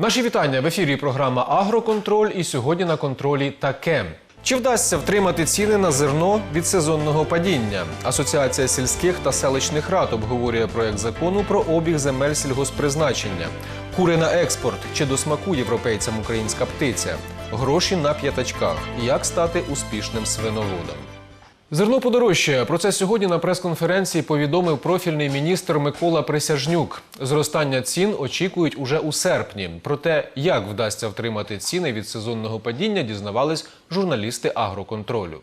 Наші вітання в ефірі. Програма Агроконтроль. І сьогодні на контролі таке. Чи вдасться втримати ціни на зерно від сезонного падіння? Асоціація сільських та селищних рад обговорює проект закону про обіг земель сільгоспризначення. Кури на експорт чи до смаку європейцям українська птиця? Гроші на п'ятачках. Як стати успішним свиноводом? Зерно подорожчає. Про це сьогодні на прес-конференції повідомив профільний міністр Микола Присяжнюк. Зростання цін очікують уже у серпні. Про те, як вдасться втримати ціни від сезонного падіння, дізнавались журналісти агроконтролю.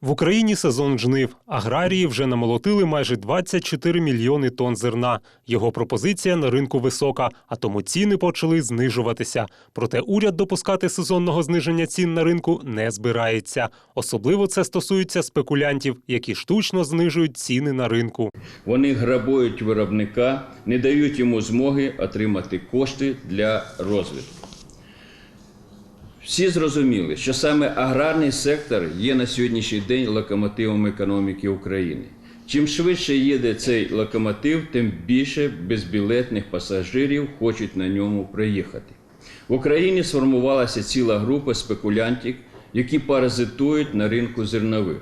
В Україні сезон жнив. Аграрії вже намолотили майже 24 мільйони тонн зерна. Його пропозиція на ринку висока, а тому ціни почали знижуватися. Проте уряд допускати сезонного зниження цін на ринку не збирається. Особливо це стосується спекулянтів, які штучно знижують ціни на ринку. Вони грабують виробника, не дають йому змоги отримати кошти для розвитку. Всі зрозуміли, що саме аграрний сектор є на сьогоднішній день локомотивом економіки України. Чим швидше їде цей локомотив, тим більше безбілетних пасажирів хочуть на ньому приїхати. В Україні сформувалася ціла група спекулянтів, які паразитують на ринку зернових.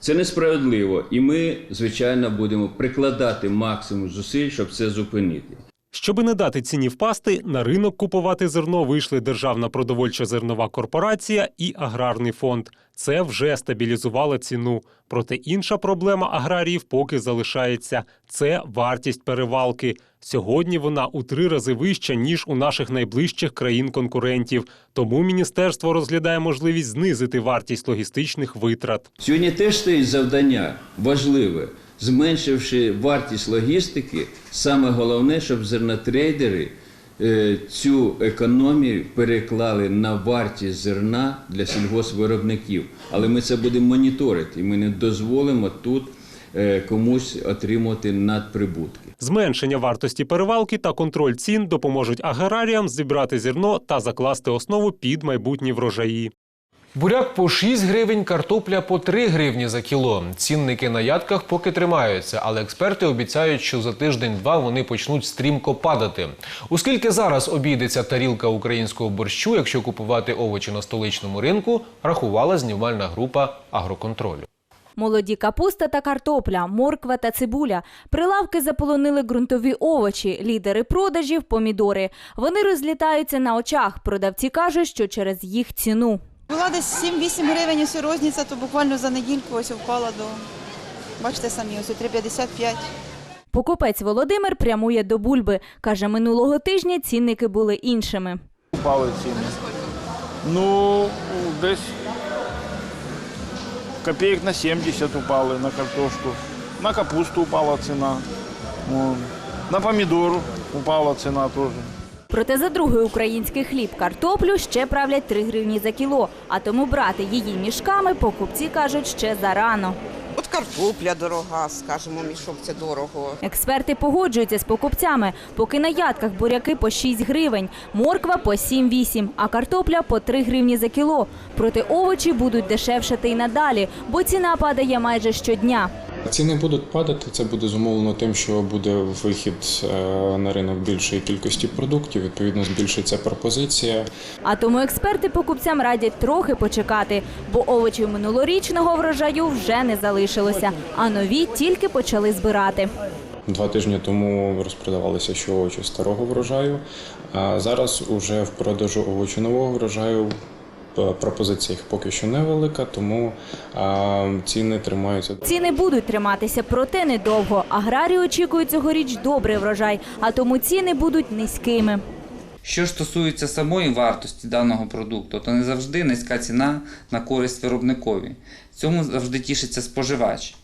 Це несправедливо, і ми, звичайно, будемо прикладати максимум зусиль, щоб це зупинити. Щоби не дати ціні впасти, на ринок купувати зерно вийшли Державна продовольча зернова корпорація і аграрний фонд. Це вже стабілізувало ціну. Проте інша проблема аграріїв поки залишається це вартість перевалки. Сьогодні вона у три рази вища ніж у наших найближчих країн-конкурентів. Тому міністерство розглядає можливість знизити вартість логістичних витрат. Сьогодні теж стоїть завдання важливе, зменшивши вартість логістики, саме головне, щоб зернотрейдери е, цю економію переклали на вартість зерна для сільгоспвиробників. Але ми це будемо моніторити, і ми не дозволимо тут е, комусь отримувати надприбутки. Зменшення вартості перевалки та контроль цін допоможуть аграріям зібрати зерно та закласти основу під майбутні врожаї. Буряк по 6 гривень, картопля по 3 гривні за кіло. Цінники на ядках поки тримаються, але експерти обіцяють, що за тиждень-два вони почнуть стрімко падати. Оскільки зараз обійдеться тарілка українського борщу, якщо купувати овочі на столичному ринку, рахувала знімальна група агроконтролю. Молоді капуста та картопля, морква та цибуля. Прилавки заполонили ґрунтові овочі, лідери продажів помідори. Вони розлітаються на очах. Продавці кажуть, що через їх ціну. Була десь 7-8 гривень ось розниця, то буквально за недільку ось впала до, бачите самі, ось 3,55. Покупець Володимир прямує до бульби. Каже, минулого тижня цінники були іншими. Упали ціни. Ну, десь копійок на 70 упали на картошку. На капусту упала ціна. На помідор упала ціна теж. Проте за другий український хліб картоплю ще правлять 3 гривні за кіло. А тому брати її мішками покупці кажуть ще зарано. От картопля дорога, скажімо, мішок це дорого. Експерти погоджуються з покупцями, поки на ядках буряки по 6 гривень, морква по 7-8, а картопля по 3 гривні за кіло. Проте овочі будуть дешевшати й надалі, бо ціна падає майже щодня. Ціни будуть падати. Це буде зумовлено тим, що буде вихід е, на ринок більшої кількості продуктів. Відповідно, збільшиться пропозиція. А тому експерти покупцям радять трохи почекати, бо овочів минулорічного врожаю вже не залишилося, а нові тільки почали збирати. Два тижні тому розпродавалися ще овочі старого врожаю. А зараз уже в продажу овочі нового врожаю. Е, Пропозиція їх поки що невелика, тому ціни тримаються. Ціни будуть триматися, проте недовго. Аграрії очікують цьогоріч добрий врожай, а тому ціни будуть низькими. Що ж стосується самої вартості даного продукту, то не завжди низька ціна на користь виробникові. Цьому завжди тішиться споживач.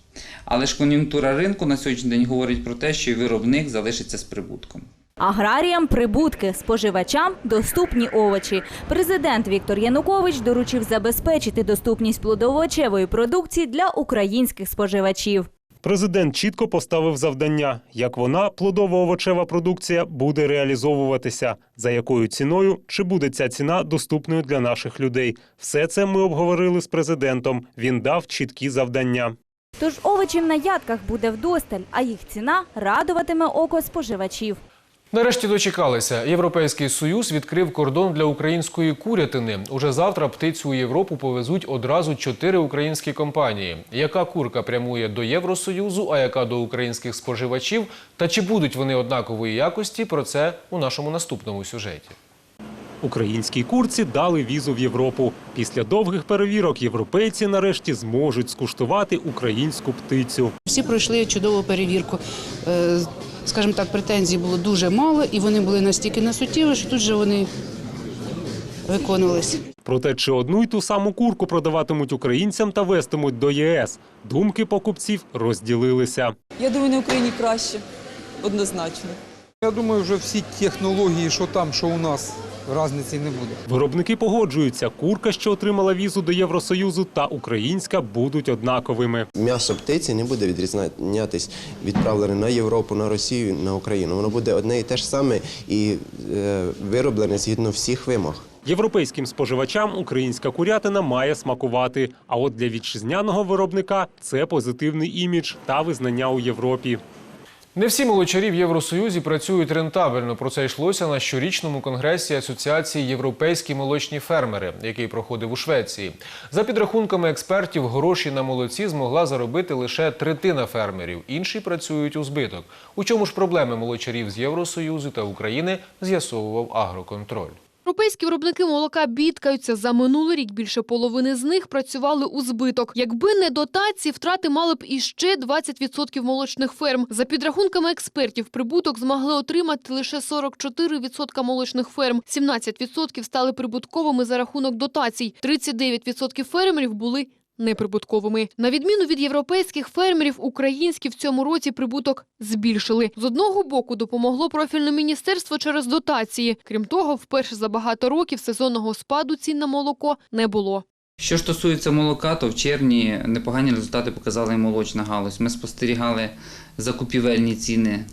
Але ж кон'юнктура ринку на сьогоднішній день говорить про те, що і виробник залишиться з прибутком. Аграріям прибутки, споживачам доступні овочі. Президент Віктор Янукович доручив забезпечити доступність плодово-овочевої продукції для українських споживачів. Президент чітко поставив завдання, як вона, плодово-овочева продукція, буде реалізовуватися, за якою ціною, чи буде ця ціна доступною для наших людей. Все це ми обговорили з президентом. Він дав чіткі завдання. Тож овочів на ядках буде вдосталь, а їх ціна радуватиме око споживачів. Нарешті дочекалися. Європейський союз відкрив кордон для української курятини. Уже завтра птицю у Європу повезуть одразу чотири українські компанії. Яка курка прямує до Євросоюзу, а яка до українських споживачів? Та чи будуть вони однакової якості? Про це у нашому наступному сюжеті. Українській курці дали візу в Європу. Після довгих перевірок європейці нарешті зможуть скуштувати українську птицю. Всі пройшли чудову перевірку. Скажімо так, претензій було дуже мало, і вони були настільки несуттєві, що тут же вони виконувалися. Проте чи одну й ту саму курку продаватимуть українцям та вестимуть до ЄС? Думки покупців розділилися. Я думаю, на Україні краще, однозначно. Я думаю, вже всі технології, що там, що у нас, різниці не буде. Виробники погоджуються, курка, що отримала візу до Євросоюзу, та українська будуть однаковими. М'ясо птиці не буде відрізнятись відправлене на Європу, на Росію, на Україну. Воно буде одне і те ж саме і е, вироблене згідно всіх вимог. Європейським споживачам українська курятина має смакувати. А от для вітчизняного виробника це позитивний імідж та визнання у Європі. Не всі молочарі в Євросоюзі працюють рентабельно. Про це йшлося на щорічному конгресі Асоціації Європейські молочні фермери, який проходив у Швеції. За підрахунками експертів, гроші на молоці змогла заробити лише третина фермерів. Інші працюють у збиток. У чому ж проблеми молочарів з Євросоюзу та України з'ясовував агроконтроль. Європейські виробники молока бідкаються. За минулий рік більше половини з них працювали у збиток. Якби не дотації, втрати мали б іще 20% молочних ферм. За підрахунками експертів, прибуток змогли отримати лише 44% молочних ферм. 17% стали прибутковими за рахунок дотацій. 39% фермерів були неприбутковими. На відміну від європейських фермерів, українські в цьому році прибуток збільшили. З одного боку допомогло профільне міністерство через дотації. Крім того, вперше за багато років сезонного спаду цін на молоко не було. Що стосується молока, то в червні непогані результати показала і молочна галузь. Ми спостерігали закупівельні ціни,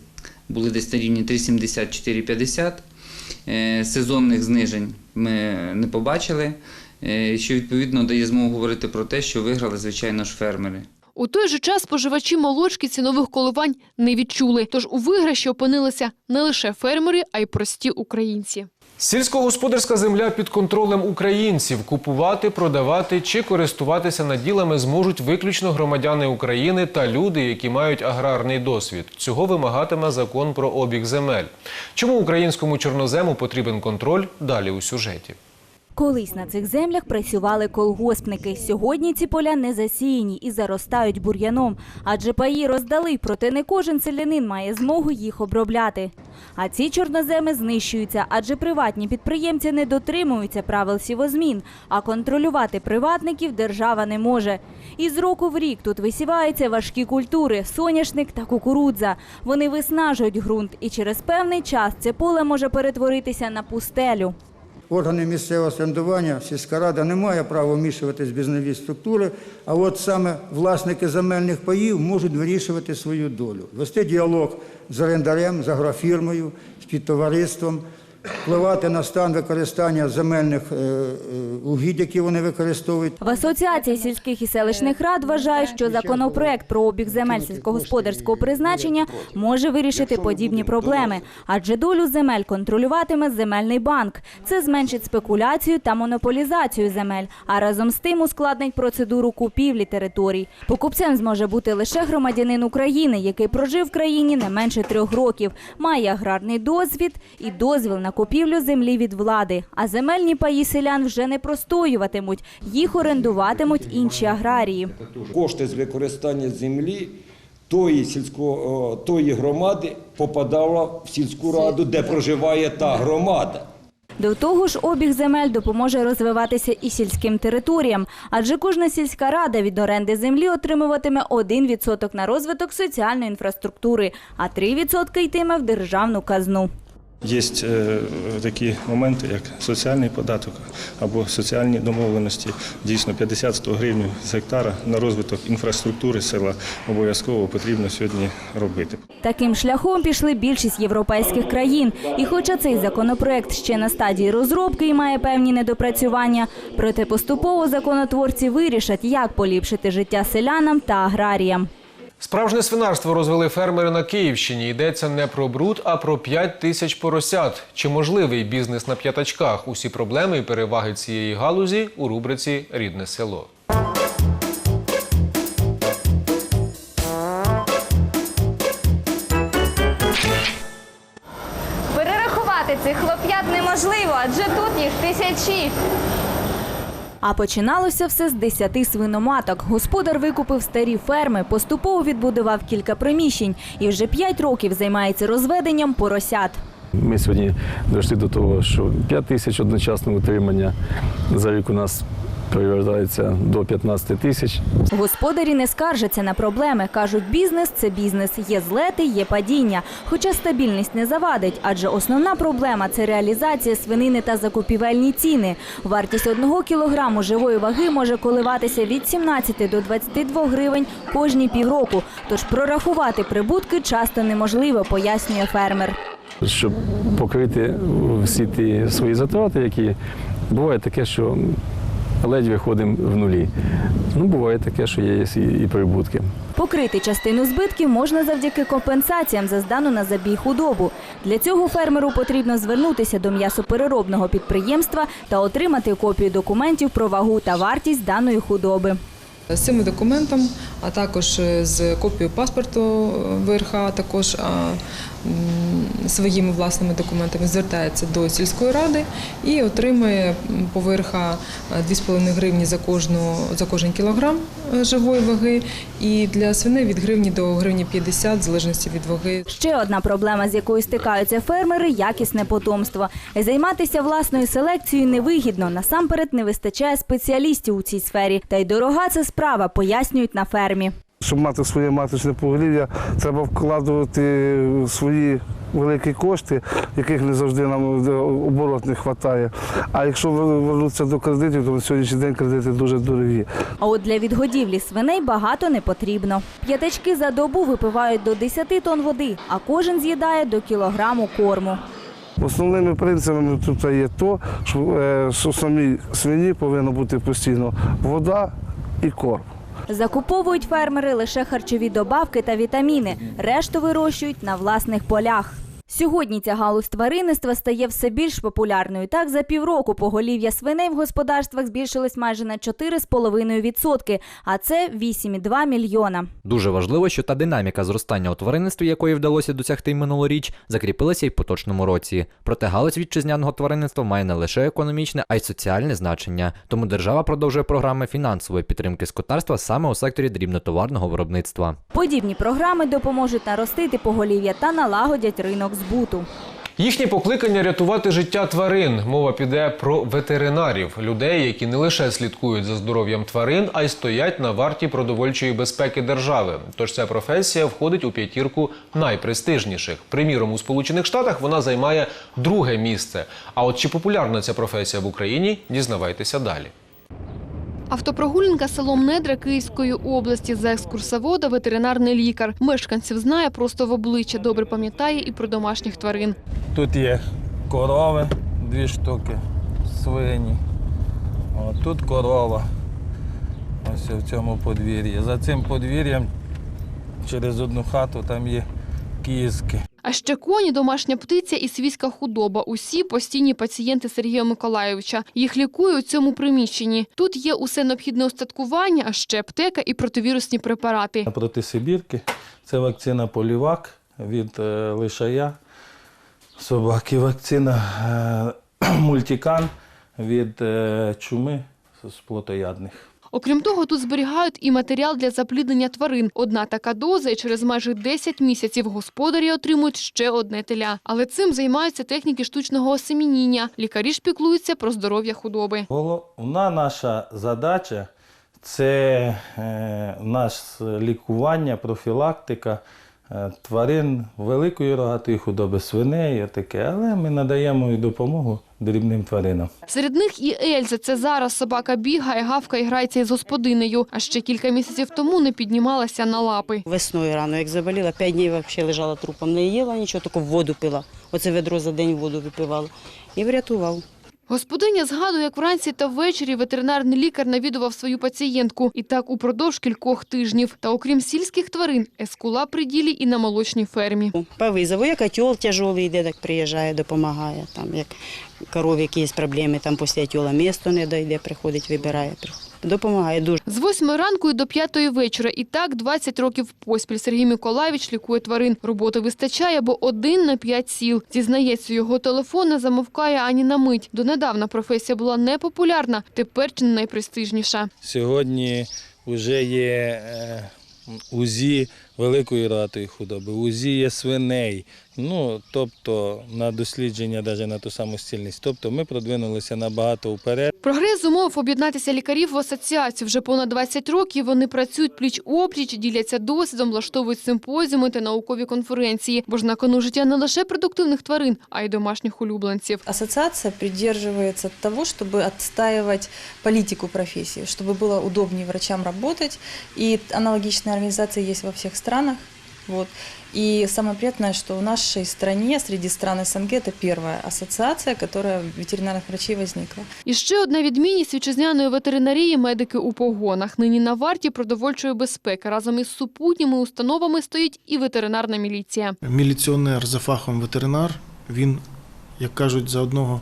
були десь на рівні 3,70-4,50. Е, Сезонних знижень ми не побачили, що відповідно дає змогу говорити про те, що виграли, звичайно ж, фермери. У той же час споживачі молочки цінових коливань не відчули. Тож у виграші опинилися не лише фермери, а й прості українці. Сільськогосподарська земля під контролем українців. Купувати, продавати чи користуватися наділами зможуть виключно громадяни України та люди, які мають аграрний досвід. Цього вимагатиме закон про обіг земель. Чому українському чорнозему потрібен контроль? Далі у сюжеті. Колись на цих землях працювали колгоспники. Сьогодні ці поля не засіяні і заростають бур'яном, адже паї роздали, проте не кожен селянин має змогу їх обробляти. А ці чорноземи знищуються, адже приватні підприємці не дотримуються правил сівозмін, а контролювати приватників держава не може. І з року в рік тут висіваються важкі культури соняшник та кукурудза. Вони виснажують ґрунт, і через певний час це поле може перетворитися на пустелю. Органи місцевого самоврядування, сільська рада не має права вмішуватись в бізневі структури, а от саме власники земельних паїв можуть вирішувати свою долю, вести діалог з орендарем, з агрофірмою, з підтовариством, впливати на стан використання земельних е, е, угідь, які вони використовують. В Асоціації сільських і селищних рад вважають, що законопроект про обіг земель сільськогосподарського призначення може вирішити подібні проблеми, адже долю земель контролюватиме земельний банк. Це зменшить спекуляцію та монополізацію земель, а разом з тим ускладнить процедуру купівлі територій. Покупцем зможе бути лише громадянин України, який прожив в країні не менше трьох років, має аграрний досвід і дозвіл на купівлю землі від влади. А земельні паї селян вже не простоюватимуть, їх орендуватимуть інші аграрії. Кошти з використання землі тої сільського тої громади попадала в сільську раду, де проживає та громада. До того ж, обіг земель допоможе розвиватися і сільським територіям, адже кожна сільська рада від оренди землі отримуватиме 1% на розвиток соціальної інфраструктури, а 3% йтиме в державну казну. Є е, такі моменти, як соціальний податок або соціальні домовленості. Дійсно, 50-100 гривень з гектара на розвиток інфраструктури села обов'язково потрібно сьогодні робити. Таким шляхом пішли більшість європейських країн. І хоча цей законопроект ще на стадії розробки і має певні недопрацювання, проте поступово законотворці вирішать, як поліпшити життя селянам та аграріям. Справжнє свинарство розвели фермери на Київщині. Йдеться не про бруд, а про 5 тисяч поросят. Чи можливий бізнес на п'ятачках? Усі проблеми і переваги цієї галузі у рубриці Рідне село. А починалося все з десяти свиноматок. Господар викупив старі ферми, поступово відбудував кілька приміщень і вже п'ять років займається розведенням поросят. Ми сьогодні дійшли до того, що 5 тисяч одночасного утримання за рік у нас перевертається до 15 тисяч. Господарі не скаржаться на проблеми. Кажуть, бізнес це бізнес. Є злети, є падіння. Хоча стабільність не завадить, адже основна проблема це реалізація свинини та закупівельні ціни. Вартість одного кілограму живої ваги може коливатися від 17 до 22 гривень кожні півроку. Тож прорахувати прибутки часто неможливо, пояснює фермер. Щоб покрити всі ті свої затрати, які буває таке, що ледь виходимо в нулі. Ну, буває таке, що є і і прибутки. Покрити частину збитків можна завдяки компенсаціям за здану на забій худобу. Для цього фермеру потрібно звернутися до м'ясопереробного підприємства та отримати копію документів про вагу та вартість даної худоби. З цими документом, а також е, з копією паспорту е, ВРХ, також своїми власними документами звертається до сільської ради і отримує м, по ВРХ е, 2,5 гривні за кожну за кожен кілограм е, живої ваги. І для свиней від гривні до гривні 50, в залежності від ваги. Ще одна проблема, з якою стикаються фермери якісне потомство. Займатися власною селекцією невигідно. Насамперед не вистачає спеціалістів у цій сфері. Та й дорога це справа, пояснюють на фермі. Щоб мати своє маточне поголів'я, треба вкладувати свої великі кошти, яких не завжди нам оборот не вистачає. А якщо вернутися до кредитів, то на сьогоднішній день кредити дуже дорогі. А от для відгодівлі свиней багато не потрібно. П'ятачки за добу випивають до 10 тонн води, а кожен з'їдає до кілограму корму. Основними принципами тут є то, що, е, самій свині повинна бути постійно вода і корм. Закуповують фермери лише харчові добавки та вітаміни. Решту вирощують на власних полях. Сьогодні ця галузь тваринництва стає все більш популярною. Так, за півроку поголів'я свиней в господарствах збільшилось майже на 4,5%, а це 8,2 мільйона. Дуже важливо, що та динаміка зростання у тваринництві, якої вдалося досягти минулоріч, закріпилася й в поточному році. Проте галузь вітчизняного тваринництва має не лише економічне, а й соціальне значення. Тому держава продовжує програми фінансової підтримки скотарства саме у секторі дрібнотоварного виробництва. Подібні програми допоможуть наростити поголів'я та налагодять ринок збуту. Їхнє покликання рятувати життя тварин. Мова піде про ветеринарів, людей, які не лише слідкують за здоров'ям тварин, а й стоять на варті продовольчої безпеки держави. Тож ця професія входить у п'ятірку найпрестижніших. Приміром, у Сполучених Штатах вона займає друге місце. А от чи популярна ця професія в Україні, дізнавайтеся далі. Автопрогулянка селом Недра Київської області за екскурсовода ветеринарний лікар. Мешканців знає просто в обличчя, добре пам'ятає і про домашніх тварин. Тут є корови, дві штуки, свині. Тут корова. Ось в цьому подвір'ї. За цим подвір'ям через одну хату там є кізки. А ще коні, домашня птиця і свійська худоба. Усі постійні пацієнти Сергія Миколайовича. Їх лікують у цьому приміщенні. Тут є усе необхідне устаткування, а ще аптека і противірусні препарати. Проти Сибірки це вакцина полівак від е, лишая собаки. Вакцина е, мультикан від е, чуми з плотоядних. Окрім того, тут зберігають і матеріал для запліднення тварин. Одна така доза, і через майже 10 місяців господарі отримують ще одне теля. Але цим займаються техніки штучного осемініння. Лікарі ж піклуються про здоров'я худоби. Головна наша задача це е, наше лікування, профілактика е, тварин великої рогатої худоби, свиней, таке, але ми надаємо і допомогу дрібним тваринам. Серед них і Ельза. Це зараз собака бігає, гавкає, грається із господинею. А ще кілька місяців тому не піднімалася на лапи. Весною рано, як заболіла, п'ять днів взагалі лежала трупом, не їла нічого, тільки воду пила. Оце ведро за день воду випивала. І врятував. Господиня згадує, як вранці та ввечері ветеринарний лікар навідував свою пацієнтку. І так упродовж кількох тижнів. Та окрім сільських тварин, ескула при ділі і на молочній фермі. По визову, як котел тяжелий йде, так приїжджає, допомагає. Там, як корові якісь проблеми, там після котела місто не дойде, приходить, вибирає. Допомагає дуже. З восьми ранку і до п'ятої вечора. І так 20 років поспіль Сергій Миколаївич лікує тварин. Роботи вистачає, бо один на п'ять сіл. Зізнається, його телефон не замовкає ані на мить. Донедавна професія була непопулярна, тепер чи не найпрестижніша. Сьогодні вже є е, УЗІ великої ратої худоби, УЗІ є свиней. Ну, тобто на дослідження, навіть на ту саму стільність. Тобто ми продвинулися набагато вперед. Прогрес зумов об'єднатися лікарів в асоціацію. Вже понад 20 років вони працюють пліч-опліч, діляться досвідом, влаштовують симпозіуми та наукові конференції. Бо ж на кону життя не лише продуктивних тварин, а й домашніх улюбленців. Ассоциация придерживается того, чтобы отстаивать политику профессии, чтобы было удобнее врачам работать. И аналогичные организации есть во всех странах. Вот. И самое приятное, что в нашей стране, среди стран СНГ, это первая ассоциация, которая в ветеринарных врачей возникла. І ще одна відмінність вітчизняної ветеринарії – медики у погонах. Нині на варті продовольчої безпеки. Разом із супутніми установами стоїть і ветеринарна міліція. Міліціонер за фахом ветеринар, він, як кажуть, за одного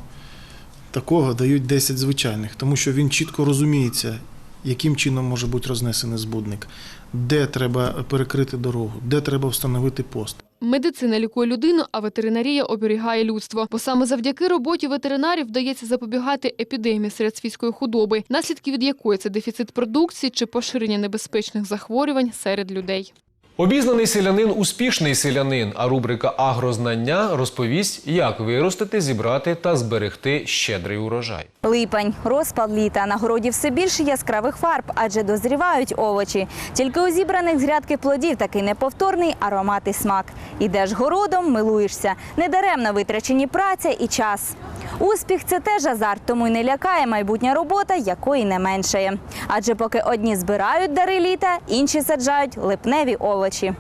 такого дають 10 звичайних, тому що він чітко розуміється, яким чином може бути рознесений збудник, де треба перекрити дорогу, де треба встановити пост. Медицина лікує людину, а ветеринарія оберігає людство. Бо саме завдяки роботі ветеринарів вдається запобігати епідемії серед свійської худоби, наслідки від якої це дефіцит продукції чи поширення небезпечних захворювань серед людей. Обізнаний селянин успішний селянин. А рубрика Агрознання розповість, як виростити, зібрати та зберегти щедрий урожай. Липень, розпад літа. На городі все більше яскравих фарб, адже дозрівають овочі. Тільки у зібраних з грядки плодів такий неповторний аромат і смак. Ідеш городом, милуєшся. Недаремно витрачені праця і час. Успіх це теж азарт, тому й не лякає майбутня робота, якої не меншає. Адже поки одні збирають дари літа, інші саджають липневі овочі. Павловичі.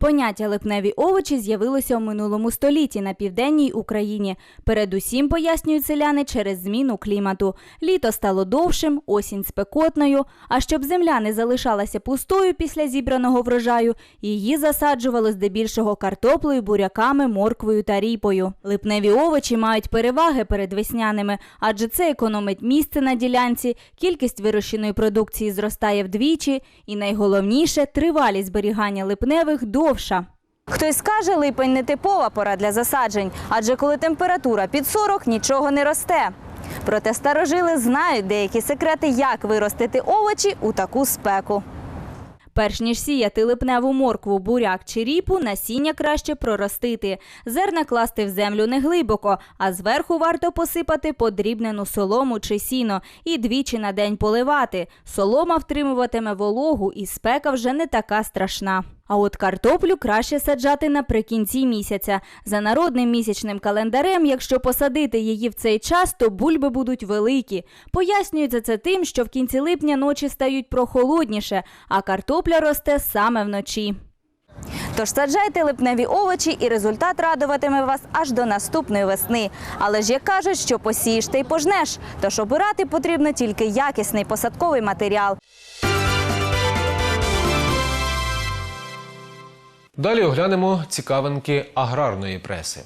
Поняття липневі овочі з'явилося у минулому столітті на південній Україні. Передусім пояснюють селяни через зміну клімату. Літо стало довшим, осінь спекотною. А щоб земля не залишалася пустою після зібраного врожаю, її засаджували здебільшого картоплею, буряками, морквою та ріпою. Липневі овочі мають переваги перед весняними, адже це економить місце на ділянці, кількість вирощеної продукції зростає вдвічі, і найголовніше тривалість зберігання липневих довша. Хтось скаже, липень не типова пора для засаджень, адже коли температура під 40, нічого не росте. Проте старожили знають деякі секрети, як виростити овочі у таку спеку. Перш ніж сіяти липневу моркву, буряк чи ріпу, насіння краще проростити. Зерна класти в землю не глибоко, а зверху варто посипати подрібнену солому чи сіно і двічі на день поливати. Солома втримуватиме вологу і спека вже не така страшна. А от картоплю краще саджати наприкінці місяця. За народним місячним календарем, якщо посадити її в цей час, то бульби будуть великі. Пояснюється це тим, що в кінці липня ночі стають прохолодніше, а картопля росте саме вночі. Тож саджайте липневі овочі, і результат радуватиме вас аж до наступної весни. Але ж як кажуть, що посієш та й пожнеш. Тож обирати потрібно тільки якісний посадковий матеріал. Далі оглянемо цікавинки аграрної преси.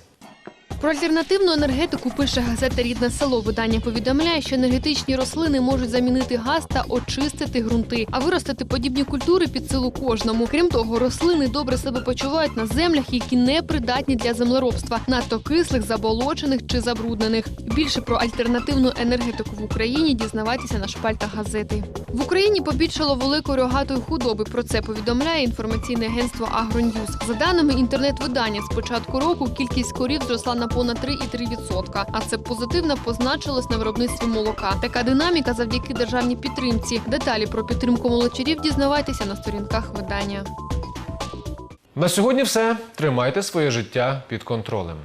Про альтернативну енергетику пише газета Рідне село. Видання повідомляє, що енергетичні рослини можуть замінити газ та очистити ґрунти, а виростити подібні культури під силу кожному. Крім того, рослини добре себе почувають на землях, які не придатні для землеробства, надто кислих, заболочених чи забруднених. Більше про альтернативну енергетику в Україні дізнавайтеся на шпальтах газети. В Україні побільшало великої рогатої худоби. Про це повідомляє інформаційне агентство Агроньюз. За даними інтернет-видання, з початку року кількість корів зросла на понад 3,3%. А це позитивно позначилось на виробництві молока. Така динаміка завдяки державній підтримці. Деталі про підтримку молочарів дізнавайтеся на сторінках видання. На сьогодні все. Тримайте своє життя під контролем.